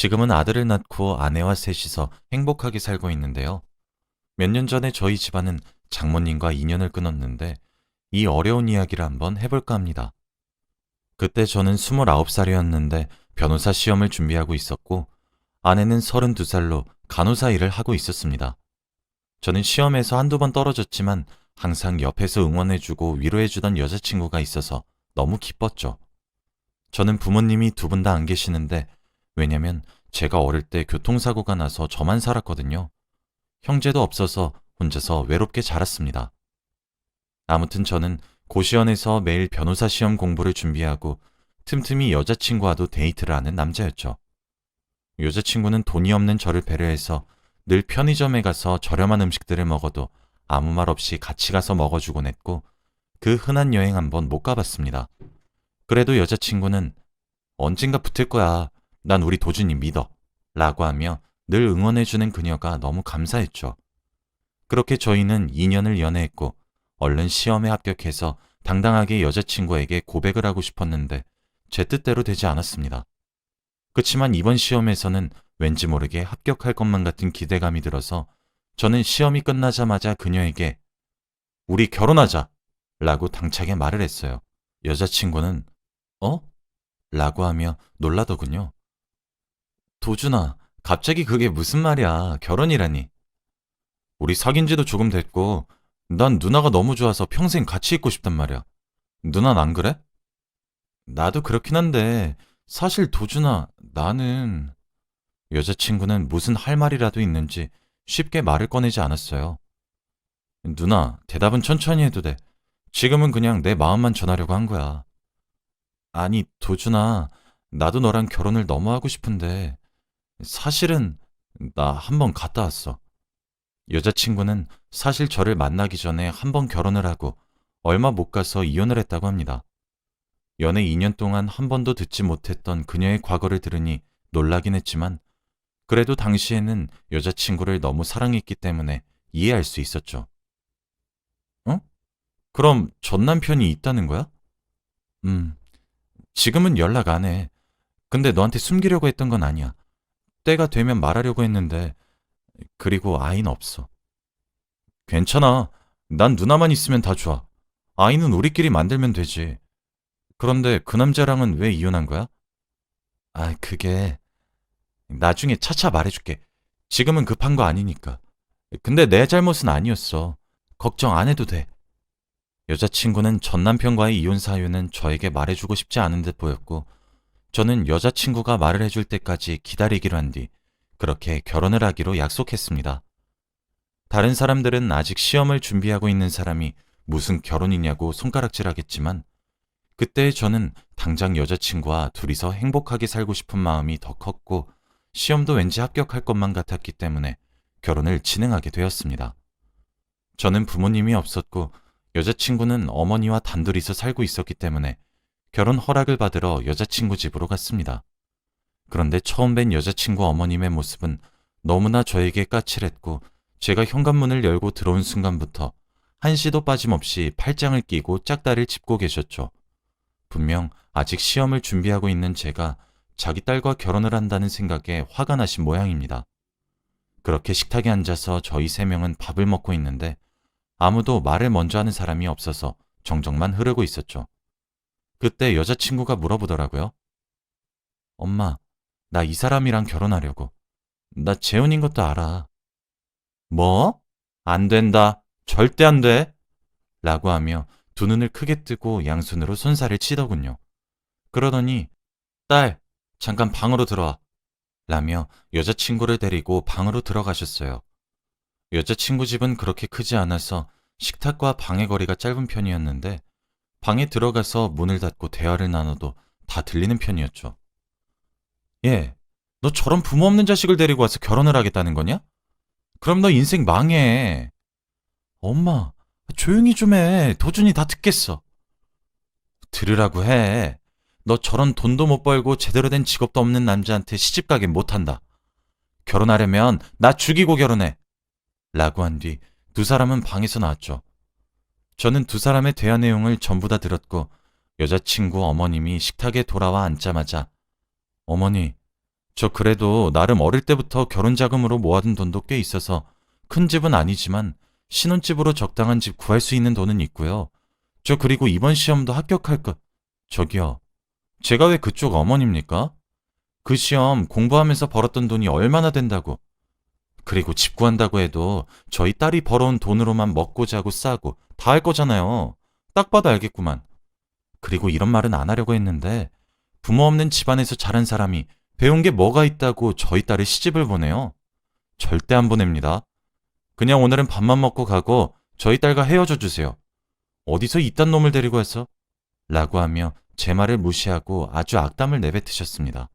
지금은 아들을 낳고 아내와 셋이서 행복하게 살고 있는데요. 몇 년 전에 저희 집안은 장모님과 인연을 끊었는데 이 어려운 이야기를 한번 해볼까 합니다. 그때 저는 29살이었는데 변호사 시험을 준비하고 있었고 아내는 32살로 간호사 일을 하고 있었습니다. 저는 시험에서 한두 번 떨어졌지만 항상 옆에서 응원해주고 위로해주던 여자친구가 있어서 너무 기뻤죠. 저는 부모님이 두 분 다 안 계시는데 왜냐면 제가 어릴 때 교통사고가 나서 저만 살았거든요. 형제도 없어서 혼자서 외롭게 자랐습니다. 아무튼 저는 고시원에서 매일 변호사 시험 공부를 준비하고 틈틈이 여자친구와도 데이트를 하는 남자였죠. 여자친구는 돈이 없는 저를 배려해서 늘 편의점에 가서 저렴한 음식들을 먹어도 아무 말 없이 같이 가서 먹어주곤 했고 그 흔한 여행 한번 못 가봤습니다. 그래도 여자친구는 언젠가 붙을 거야. 난 우리 도준이 믿어. 라고 하며 늘 응원해주는 그녀가 너무 감사했죠. 그렇게 저희는 2년을 연애했고 얼른 시험에 합격해서 당당하게 여자친구에게 고백을 하고 싶었는데 제 뜻대로 되지 않았습니다. 그치만 이번 시험에서는 왠지 모르게 합격할 것만 같은 기대감이 들어서 저는 시험이 끝나자마자 그녀에게 우리 결혼하자 라고 당차게 말을 했어요. 여자친구는 어? 라고 하며 놀라더군요. 도준아, 갑자기 그게 무슨 말이야. 결혼이라니. 우리 사귄 지도 조금 됐고, 난 누나가 너무 좋아서 평생 같이 있고 싶단 말이야. 누난 안 그래? 나도 그렇긴 한데, 사실 도준아, 나는... 여자친구는 무슨 할 말이라도 있는지 쉽게 말을 꺼내지 않았어요. 누나, 대답은 천천히 해도 돼. 지금은 그냥 내 마음만 전하려고 한 거야. 아니, 도준아, 나도 너랑 결혼을 너무 하고 싶은데, 사실은 나 한 번 갔다 왔어. 여자친구는 사실 저를 만나기 전에 한 번 결혼을 하고 얼마 못 가서 이혼을 했다고 합니다. 연애 2년 동안 한 번도 듣지 못했던 그녀의 과거를 들으니 놀라긴 했지만 그래도 당시에는 여자친구를 너무 사랑했기 때문에 이해할 수 있었죠. 어? 그럼 전 남편이 있다는 거야? 음, 지금은 연락 안 해. 근데 너한테 숨기려고 했던 건 아니야. 때가 되면 말하려고 했는데, 그리고 아이는 없어. 괜찮아. 난 누나만 있으면 다 좋아. 아이는 우리끼리 만들면 되지. 그런데 그 남자랑은 왜 이혼한 거야? 아, 그게 나중에 차차 말해줄게. 지금은 급한 거 아니니까. 근데 내 잘못은 아니었어. 걱정 안 해도 돼. 여자친구는 전 남편과의 이혼 사유는 저에게 말해주고 싶지 않은 듯 보였고, 저는 여자친구가 말을 해줄 때까지 기다리기로 한 뒤, 그렇게 결혼을 하기로 약속했습니다. 다른 사람들은 아직 시험을 준비하고 있는 사람이 무슨 결혼이냐고 손가락질 하겠지만, 그때 저는 당장 여자친구와 둘이서 행복하게 살고 싶은 마음이 더 컸고, 시험도 왠지 합격할 것만 같았기 때문에 결혼을 진행하게 되었습니다. 저는 부모님이 없었고, 여자친구는 어머니와 단둘이서 살고 있었기 때문에 결혼 허락을 받으러 여자친구 집으로 갔습니다. 그런데 처음 뵌 여자친구 어머님의 모습은 너무나 저에게 까칠했고 제가 현관문을 열고 들어온 순간부터 한시도 빠짐없이 팔짱을 끼고 짝다리를 짚고 계셨죠. 분명 아직 시험을 준비하고 있는 제가 자기 딸과 결혼을 한다는 생각에 화가 나신 모양입니다. 그렇게 식탁에 앉아서 저희 세 명은 밥을 먹고 있는데 아무도 말을 먼저 하는 사람이 없어서 정적만 흐르고 있었죠. 그때 여자친구가 물어보더라고요. 엄마, 나 이 사람이랑 결혼하려고. 나 재혼인 것도 알아. 뭐? 안 된다. 절대 안 돼. 라고 하며 두 눈을 크게 뜨고 양손으로 손살을 치더군요. 그러더니, 딸, 잠깐 방으로 들어와. 라며 여자친구를 데리고 방으로 들어가셨어요. 여자친구 집은 그렇게 크지 않아서 식탁과 방의 거리가 짧은 편이었는데 방에 들어가서 문을 닫고 대화를 나눠도 다 들리는 편이었죠. 예, 너 저런 부모 없는 자식을 데리고 와서 결혼을 하겠다는 거냐? 그럼 너 인생 망해. 엄마, 조용히 좀 해. 도준이 다 듣겠어. 들으라고 해. 너 저런 돈도 못 벌고 제대로 된 직업도 없는 남자한테 시집 가긴 못한다. 결혼하려면 나 죽이고 결혼해. 라고 한 뒤 두 사람은 방에서 나왔죠. 저는 두 사람의 대화 내용을 전부 다 들었고 여자친구 어머님이 식탁에 돌아와 앉자마자 어머니, 저 그래도 나름 어릴 때부터 결혼 자금으로 모아둔 돈도 꽤 있어서 큰 집은 아니지만 신혼집으로 적당한 집 구할 수 있는 돈은 있고요. 저 그리고 이번 시험도 합격할 것. 저기요. 제가 왜 그쪽 어머니입니까? 그 시험 공부하면서 벌었던 돈이 얼마나 된다고. 그리고 집 구한다고 해도 저희 딸이 벌어온 돈으로만 먹고 자고 싸고 다 할 거잖아요. 딱 봐도 알겠구만. 그리고 이런 말은 안 하려고 했는데 부모 없는 집안에서 자란 사람이 배운 게 뭐가 있다고 저희 딸을 시집을 보내요. 절대 안 보냅니다. 그냥 오늘은 밥만 먹고 가고 저희 딸과 헤어져 주세요. 어디서 이딴 놈을 데리고 왔어? 라고 하며 제 말을 무시하고 아주 악담을 내뱉으셨습니다.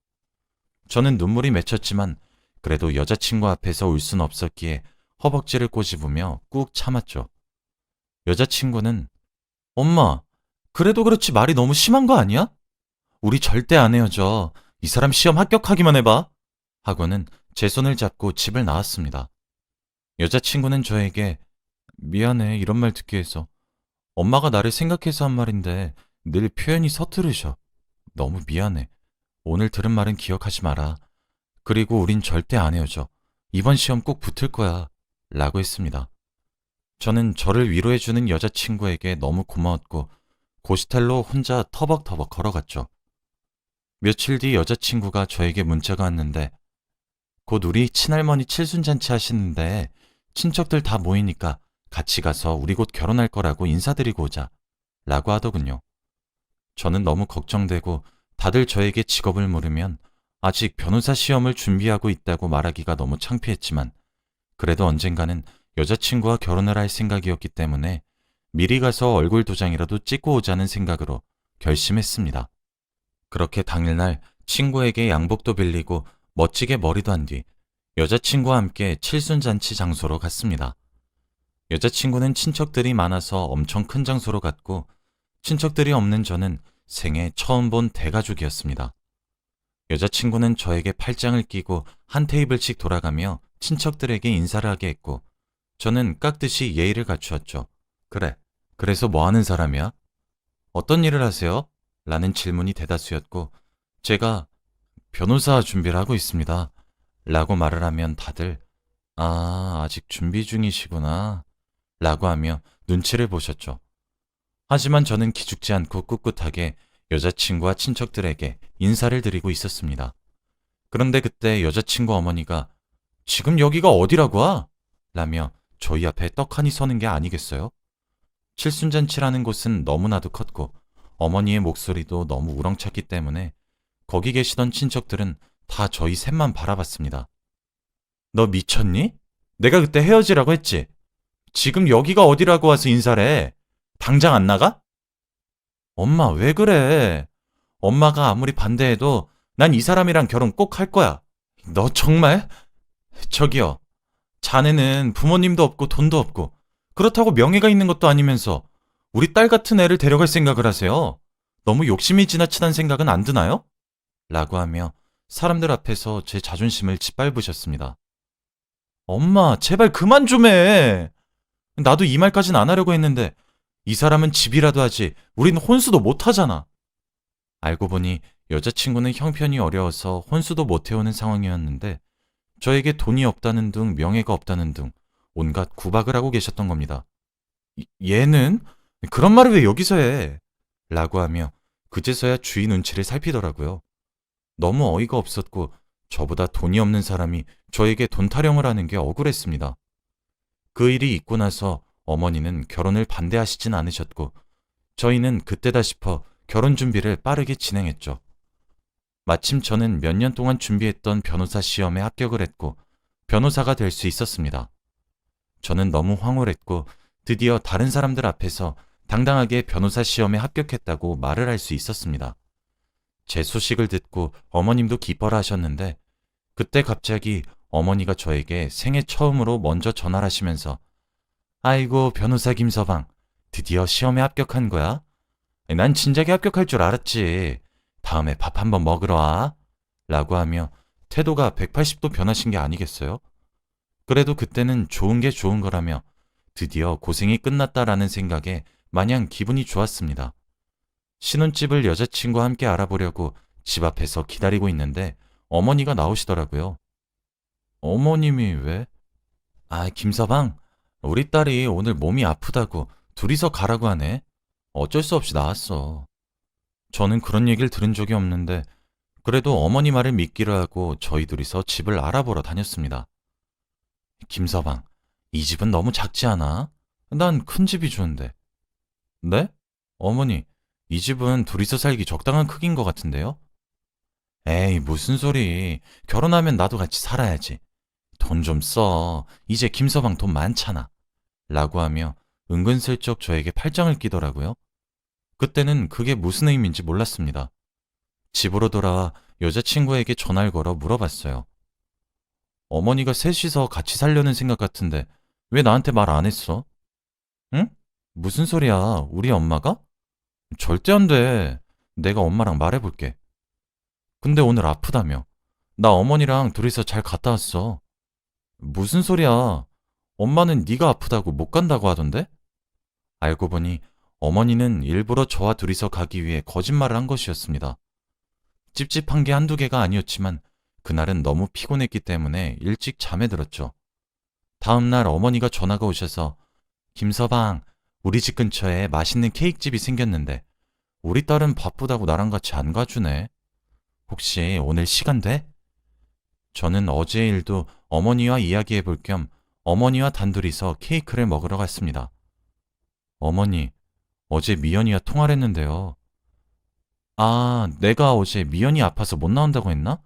저는 눈물이 맺혔지만 그래도 여자친구 앞에서 울 순 없었기에 허벅지를 꼬집으며 꾹 참았죠. 여자친구는 엄마, 그래도 그렇지 말이 너무 심한 거 아니야? 우리 절대 안 헤어져. 이 사람 시험 합격하기만 해봐. 하고는 제 손을 잡고 집을 나왔습니다. 여자친구는 저에게 미안해 이런 말 듣게 해서 엄마가 나를 생각해서 한 말인데 늘 표현이 서투르셔. 너무 미안해. 오늘 들은 말은 기억하지 마라. 그리고 우린 절대 안 헤어져. 이번 시험 꼭 붙을 거야. 라고 했습니다. 저는 저를 위로해주는 여자친구에게 너무 고마웠고 고시텔로 혼자 터벅터벅 걸어갔죠. 며칠 뒤 여자친구가 저에게 문자가 왔는데 곧 우리 친할머니 칠순잔치 하시는데 친척들 다 모이니까 같이 가서 우리 곧 결혼할 거라고 인사드리고 오자. 라고 하더군요. 저는 너무 걱정되고 다들 저에게 직업을 물으면 아직 변호사 시험을 준비하고 있다고 말하기가 너무 창피했지만 그래도 언젠가는 여자친구와 결혼을 할 생각이었기 때문에 미리 가서 얼굴 도장이라도 찍고 오자는 생각으로 결심했습니다. 그렇게 당일날 친구에게 양복도 빌리고 멋지게 머리도 한 뒤 여자친구와 함께 칠순잔치 장소로 갔습니다. 여자친구는 친척들이 많아서 엄청 큰 장소로 갔고 친척들이 없는 저는 생애 처음 본 대가족이었습니다. 여자친구는 저에게 팔짱을 끼고 한 테이블씩 돌아가며 친척들에게 인사를 하게 했고 저는 깍듯이 예의를 갖추었죠. 그래. 그래서 뭐 하는 사람이야? 어떤 일을 하세요? 라는 질문이 대다수였고 제가 변호사 준비를 하고 있습니다. 라고 말을 하면 다들 아, 아직 준비 중이시구나. 라고 하며 눈치를 보셨죠. 하지만 저는 기죽지 않고 꿋꿋하게 여자친구와 친척들에게 인사를 드리고 있었습니다. 그런데 그때 여자친구 어머니가 지금 여기가 어디라고 와? 라며 저희 앞에 떡하니 서는 게 아니겠어요? 칠순잔치라는 곳은 너무나도 컸고 어머니의 목소리도 너무 우렁찼기 때문에 거기 계시던 친척들은 다 저희 셋만 바라봤습니다. 너 미쳤니? 내가 그때 헤어지라고 했지? 지금 여기가 어디라고 와서 인사를 해? 당장 안 나가? 엄마, 왜 그래? 엄마가 아무리 반대해도 난 이 사람이랑 결혼 꼭 할 거야. 너 정말? 저기요. 자네는 부모님도 없고 돈도 없고 그렇다고 명예가 있는 것도 아니면서 우리 딸 같은 애를 데려갈 생각을 하세요. 너무 욕심이 지나치단 생각은 안 드나요? 라고 하며 사람들 앞에서 제 자존심을 짓밟으셨습니다. 엄마, 제발 그만 좀 해. 나도 이 말까진 안 하려고 했는데 이 사람은 집이라도 하지 우린 혼수도 못 하잖아. 알고 보니 여자친구는 형편이 어려워서 혼수도 못 해오는 상황이었는데 저에게 돈이 없다는 둥 명예가 없다는 둥 온갖 구박을 하고 계셨던 겁니다. 얘는 그런 말을 왜 여기서 해? 라고 하며 그제서야 주인 눈치를 살피더라고요. 너무 어이가 없었고 저보다 돈이 없는 사람이 저에게 돈 타령을 하는 게 억울했습니다. 그 일이 있고 나서 어머니는 결혼을 반대하시진 않으셨고 저희는 그때다 싶어 결혼 준비를 빠르게 진행했죠. 마침 저는 몇 년 동안 준비했던 변호사 시험에 합격을 했고 변호사가 될 수 있었습니다. 저는 너무 황홀했고 드디어 다른 사람들 앞에서 당당하게 변호사 시험에 합격했다고 말을 할 수 있었습니다. 제 소식을 듣고 어머님도 기뻐라 하셨는데 그때 갑자기 어머니가 저에게 생애 처음으로 먼저 전화를 하시면서 아이고 변호사 김서방 드디어 시험에 합격한 거야? 난 진작에 합격할 줄 알았지. 다음에 밥 한번 먹으러 와. 라고 하며 태도가 180도 변하신 게 아니겠어요? 그래도 그때는 좋은 게 좋은 거라며 드디어 고생이 끝났다라는 생각에 마냥 기분이 좋았습니다. 신혼집을 여자친구와 함께 알아보려고 집 앞에서 기다리고 있는데 어머니가 나오시더라고요. 어머님이 왜? 아, 김서방, 우리 딸이 오늘 몸이 아프다고 둘이서 가라고 하네. 어쩔 수 없이 나왔어. 저는 그런 얘기를 들은 적이 없는데, 그래도 어머니 말을 믿기로 하고 저희 둘이서 집을 알아보러 다녔습니다. 김서방, 이 집은 너무 작지 않아? 난 큰 집이 좋은데. 네? 어머니, 이 집은 둘이서 살기 적당한 크기인 것 같은데요? 에이, 무슨 소리. 결혼하면 나도 같이 살아야지. 돈 좀 써. 이제 김서방 돈 많잖아. 라고 하며 은근슬쩍 저에게 팔짱을 끼더라고요. 그때는 그게 무슨 의미인지 몰랐습니다. 집으로 돌아와 여자친구에게 전화를 걸어 물어봤어요. 어머니가 셋이서 같이 살려는 생각 같은데 왜 나한테 말 안 했어? 응? 무슨 소리야? 우리 엄마가? 절대 안 돼. 내가 엄마랑 말해볼게. 근데 오늘 아프다며. 나 어머니랑 둘이서 잘 갔다 왔어. 무슨 소리야? 엄마는 네가 아프다고 못 간다고 하던데? 알고 보니 어머니는 일부러 저와 둘이서 가기 위해 거짓말을 한 것이었습니다. 찝찝한 게 한두 개가 아니었지만 그날은 너무 피곤했기 때문에 일찍 잠에 들었죠. 다음 날 어머니가 전화가 오셔서 김서방, 우리 집 근처에 맛있는 케이크집이 생겼는데 우리 딸은 바쁘다고 나랑 같이 안 가주네. 혹시 오늘 시간 돼? 저는 어제 일도 어머니와 이야기해 볼 겸 어머니와 단둘이서 케이크를 먹으러 갔습니다. 어머니, 어제 미연이와 통화를 했는데요. 아, 내가 어제 미연이 아파서 못 나온다고 했나?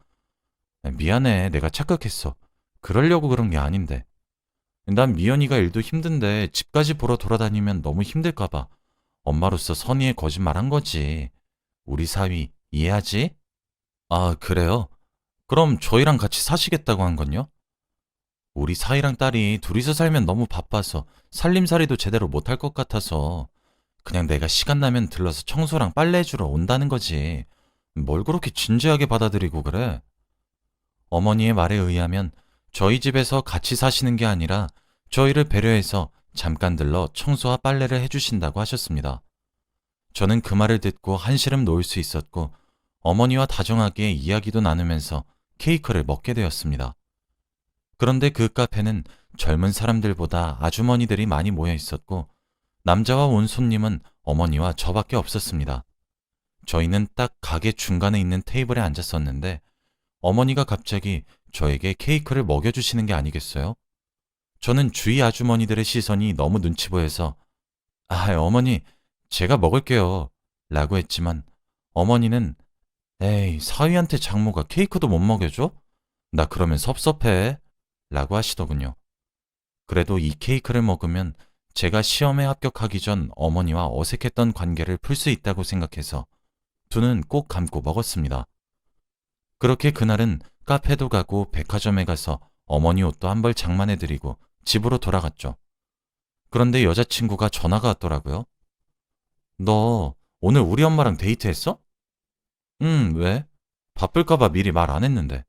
미안해, 내가 착각했어. 그러려고 그런 게 아닌데. 난 미연이가 일도 힘든데 집까지 보러 돌아다니면 너무 힘들까봐 엄마로서 선의의 거짓말 한 거지. 우리 사위 이해하지? 아, 그래요? 그럼 저희랑 같이 사시겠다고 한 건요? 우리 사이랑 딸이 둘이서 살면 너무 바빠서 살림살이도 제대로 못할 것 같아서 그냥 내가 시간 나면 들러서 청소랑 빨래 해주러 온다는 거지. 뭘 그렇게 진지하게 받아들이고 그래? 어머니의 말에 의하면 저희 집에서 같이 사시는 게 아니라 저희를 배려해서 잠깐 들러 청소와 빨래를 해주신다고 하셨습니다. 저는 그 말을 듣고 한시름 놓을 수 있었고 어머니와 다정하게 이야기도 나누면서 케이크를 먹게 되었습니다. 그런데 그 카페는 젊은 사람들보다 아주머니들이 많이 모여 있었고 남자와 온 손님은 어머니와 저밖에 없었습니다. 저희는 딱 가게 중간에 있는 테이블에 앉았었는데 어머니가 갑자기 저에게 케이크를 먹여주시는 게 아니겠어요? 저는 주위 아주머니들의 시선이 너무 눈치 보여서 아, 어머니, 제가 먹을게요. 라고 했지만 어머니는 에이, 사위한테 장모가 케이크도 못 먹여줘? 나 그러면 섭섭해. 라고 하시더군요. 그래도 이 케이크를 먹으면 제가 시험에 합격하기 전 어머니와 어색했던 관계를 풀 수 있다고 생각해서 두 눈 꼭 감고 먹었습니다. 그렇게 그날은 카페도 가고 백화점에 가서 어머니 옷도 한 벌 장만해드리고 집으로 돌아갔죠. 그런데 여자친구가 전화가 왔더라고요. 너 오늘 우리 엄마랑 데이트했어? 응, 왜? 바쁠까봐 미리 말 안 했는데.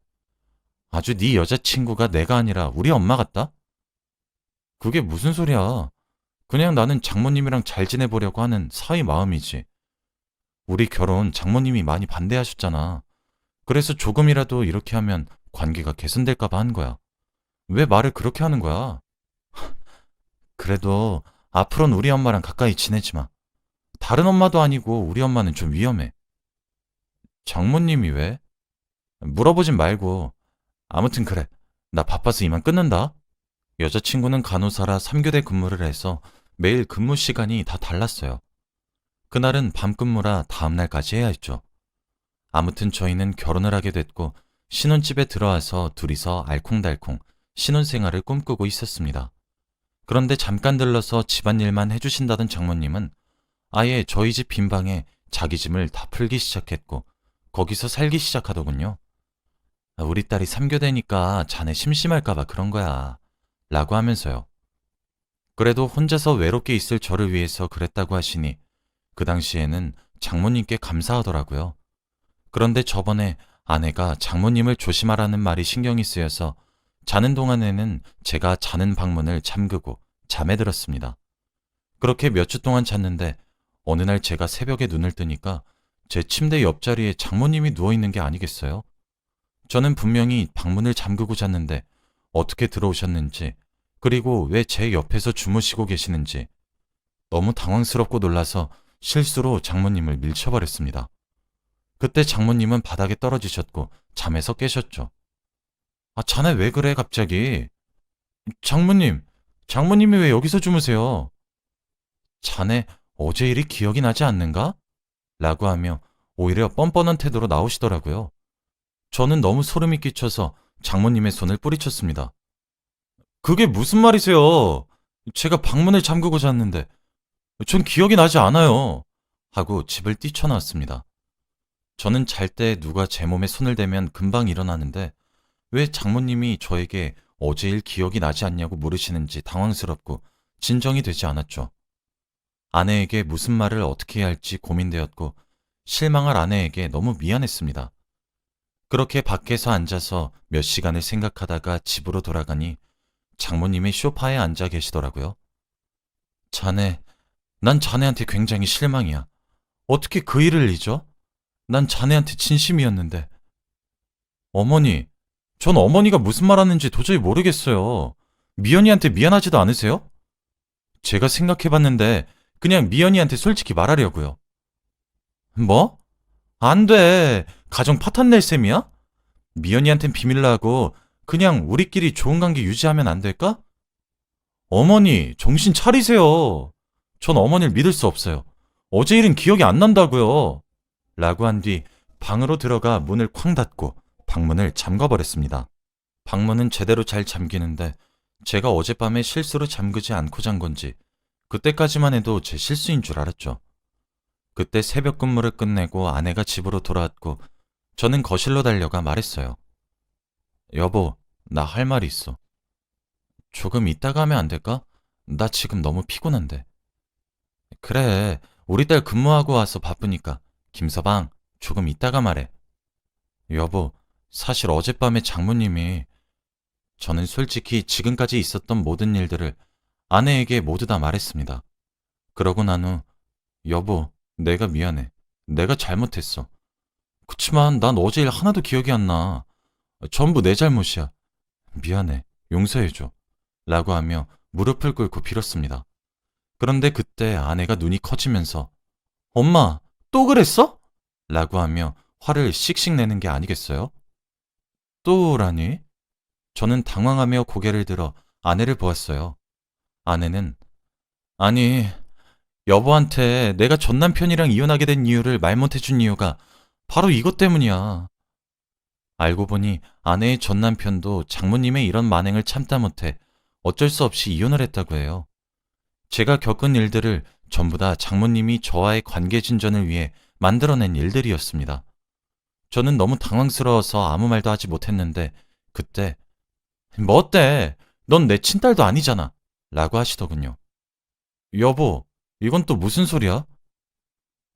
아주 네 여자친구가 내가 아니라 우리 엄마 같다? 그게 무슨 소리야. 그냥 나는 장모님이랑 잘 지내보려고 하는 사위 마음이지. 우리 결혼 장모님이 많이 반대하셨잖아. 그래서 조금이라도 이렇게 하면 관계가 개선될까봐 한 거야. 왜 말을 그렇게 하는 거야? 그래도 앞으로는 우리 엄마랑 가까이 지내지 마. 다른 엄마도 아니고 우리 엄마는 좀 위험해. 장모님이 왜? 물어보진 말고. 아무튼 그래. 나 바빠서 이만 끊는다. 여자친구는 간호사라 3교대 근무를 해서 매일 근무 시간이 다 달랐어요. 그날은 밤 근무라 다음날까지 해야 했죠. 아무튼 저희는 결혼을 하게 됐고 신혼집에 들어와서 둘이서 알콩달콩 신혼생활을 꿈꾸고 있었습니다. 그런데 잠깐 들러서 집안일만 해주신다던 장모님은 아예 저희 집 빈방에 자기 짐을 다 풀기 시작했고 거기서 살기 시작하더군요. 우리 딸이 3교대니까 자네 심심할까봐 그런 거야. 라고 하면서요. 그래도 혼자서 외롭게 있을 저를 위해서 그랬다고 하시니 그 당시에는 장모님께 감사하더라고요. 그런데 저번에 아내가 장모님을 조심하라는 말이 신경이 쓰여서 자는 동안에는 제가 자는 방문을 잠그고 잠에 들었습니다. 그렇게 몇 주 동안 잤는데 어느 날 제가 새벽에 눈을 뜨니까 제 침대 옆자리에 장모님이 누워 있는 게 아니겠어요? 저는 분명히 방문을 잠그고 잤는데 어떻게 들어오셨는지, 그리고 왜 제 옆에서 주무시고 계시는지 너무 당황스럽고 놀라서 실수로 장모님을 밀쳐버렸습니다. 그때 장모님은 바닥에 떨어지셨고 잠에서 깨셨죠. 아, 자네 왜 그래, 갑자기? 장모님, 장모님이 왜 여기서 주무세요? 자네 어제 일이 기억이 나지 않는가? 라고 하며 오히려 뻔뻔한 태도로 나오시더라고요. 저는 너무 소름이 끼쳐서 장모님의 손을 뿌리쳤습니다. 그게 무슨 말이세요? 제가 방문을 잠그고 잤는데 전 기억이 나지 않아요. 하고 집을 뛰쳐나왔습니다. 저는 잘 때 누가 제 몸에 손을 대면 금방 일어나는데 왜 장모님이 저에게 어제 일 기억이 나지 않냐고 물으시는지 당황스럽고 진정이 되지 않았죠. 아내에게 무슨 말을 어떻게 해야 할지 고민되었고 실망할 아내에게 너무 미안했습니다. 그렇게 밖에서 앉아서 몇 시간을 생각하다가 집으로 돌아가니 장모님이 쇼파에 앉아 계시더라고요. 자네, 난 자네한테 굉장히 실망이야. 어떻게 그 일을 잊어? 난 자네한테 진심이었는데. 어머니, 전 어머니가 무슨 말 하는지 도저히 모르겠어요. 미연이한테 미안하지도 않으세요? 제가 생각해봤는데 그냥 미연이한테 솔직히 말하려고요. 뭐? 안 돼. 가정 파탄 낼 셈이야? 미연이한텐 비밀로 하고 그냥 우리끼리 좋은 관계 유지하면 안 될까? 어머니, 정신 차리세요. 전 어머니를 믿을 수 없어요. 어제 일은 기억이 안 난다고요. 라고 한 뒤 방으로 들어가 문을 쾅 닫고 방문을 잠가버렸습니다. 방문은 제대로 잘 잠기는데 제가 어젯밤에 실수로 잠그지 않고 잔 건지 그때까지만 해도 제 실수인 줄 알았죠. 그때 새벽 근무를 끝내고 아내가 집으로 돌아왔고 저는 거실로 달려가 말했어요. 여보, 나 할 말이 있어. 조금 이따가 하면 안 될까? 나 지금 너무 피곤한데. 그래, 우리 딸 근무하고 와서 바쁘니까. 김서방, 조금 이따가 말해. 여보, 사실 어젯밤에 장모님이 저는 솔직히 지금까지 있었던 모든 일들을 아내에게 모두 다 말했습니다. 그러고 난 후, 여보, 내가 미안해. 내가 잘못했어. 그치만 난 어제 일 하나도 기억이 안 나. 전부 내 잘못이야. 미안해. 용서해줘. 라고 하며 무릎을 꿇고 빌었습니다. 그런데 그때 아내가 눈이 커지면서 엄마, 또 그랬어? 라고 하며 화를 씩씩 내는 게 아니겠어요? 또라니? 저는 당황하며 고개를 들어 아내를 보았어요. 아내는 아니, 여보한테 내가 전 남편이랑 이혼하게 된 이유를 말 못해준 이유가 바로 이것 때문이야. 알고 보니 아내의 전 남편도 장모님의 이런 만행을 참다 못해 어쩔 수 없이 이혼을 했다고 해요. 제가 겪은 일들을 전부 다 장모님이 저와의 관계 진전을 위해 만들어낸 일들이었습니다. 저는 너무 당황스러워서 아무 말도 하지 못했는데 그때 뭐 어때? 넌 내 친딸도 아니잖아. 라고 하시더군요. 여보, 이건 또 무슨 소리야?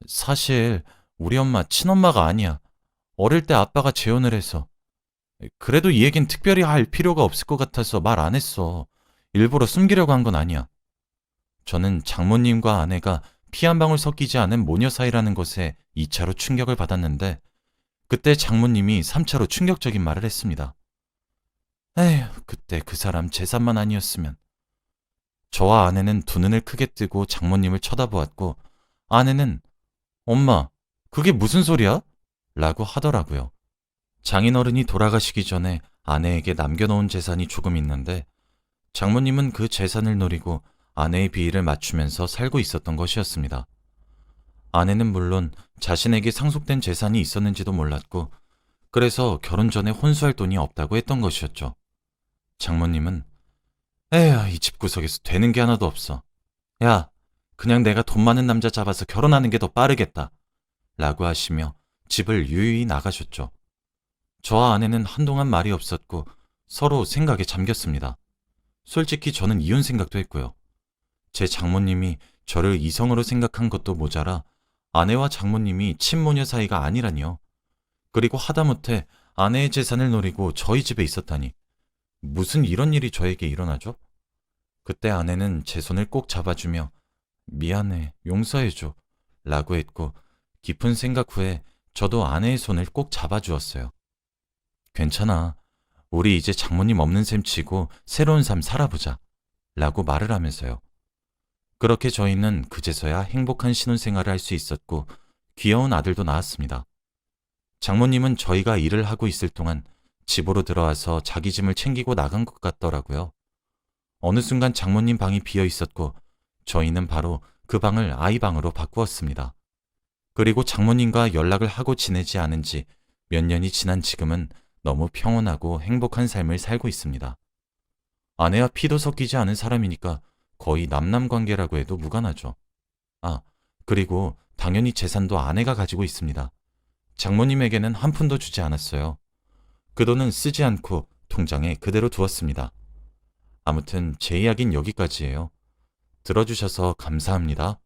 사실 우리 엄마 친엄마가 아니야. 어릴 때 아빠가 재혼을 해서. 그래도 이 얘긴 특별히 할 필요가 없을 것 같아서 말 안 했어. 일부러 숨기려고 한 건 아니야. 저는 장모님과 아내가 피 한 방울 섞이지 않은 모녀 사이라는 것에 2차로 충격을 받았는데 그때 장모님이 3차로 충격적인 말을 했습니다. 에휴, 그때 그 사람 재산만 아니었으면. 저와 아내는 두 눈을 크게 뜨고 장모님을 쳐다보았고 아내는 엄마, 그게 무슨 소리야? 라고 하더라고요. 장인어른이 돌아가시기 전에 아내에게 남겨놓은 재산이 조금 있는데 장모님은 그 재산을 노리고 아내의 비위를 맞추면서 살고 있었던 것이었습니다. 아내는 물론 자신에게 상속된 재산이 있었는지도 몰랐고 그래서 결혼 전에 혼수할 돈이 없다고 했던 것이었죠. 장모님은 에휴, 이 집구석에서 되는 게 하나도 없어. 야, 그냥 내가 돈 많은 남자 잡아서 결혼하는 게 더 빠르겠다. 라고 하시며 집을 유유히 나가셨죠. 저와 아내는 한동안 말이 없었고 서로 생각에 잠겼습니다. 솔직히 저는 이혼 생각도 했고요. 제 장모님이 저를 이성으로 생각한 것도 모자라 아내와 장모님이 친모녀 사이가 아니라니요. 그리고 하다못해 아내의 재산을 노리고 저희 집에 있었다니. 무슨 이런 일이 저에게 일어나죠? 그때 아내는 제 손을 꼭 잡아주며 미안해, 용서해줘 라고 했고 깊은 생각 후에 저도 아내의 손을 꼭 잡아주었어요. 괜찮아. 우리 이제 장모님 없는 셈 치고 새로운 삶 살아보자. 라고 말을 하면서요. 그렇게 저희는 그제서야 행복한 신혼생활을 할 수 있었고 귀여운 아들도 낳았습니다. 장모님은 저희가 일을 하고 있을 동안 집으로 들어와서 자기 짐을 챙기고 나간 것 같더라고요. 어느 순간 장모님 방이 비어 있었고 저희는 바로 그 방을 아이 방으로 바꾸었습니다. 그리고 장모님과 연락을 하고 지내지 않은 지 몇 년이 지난 지금은 너무 평온하고 행복한 삶을 살고 있습니다. 아내와 피도 섞이지 않은 사람이니까 거의 남남 관계라고 해도 무관하죠. 아, 그리고 당연히 재산도 아내가 가지고 있습니다. 장모님에게는 한 푼도 주지 않았어요. 그 돈은 쓰지 않고 통장에 그대로 두었습니다. 아무튼 제 이야기는 여기까지예요. 들어주셔서 감사합니다.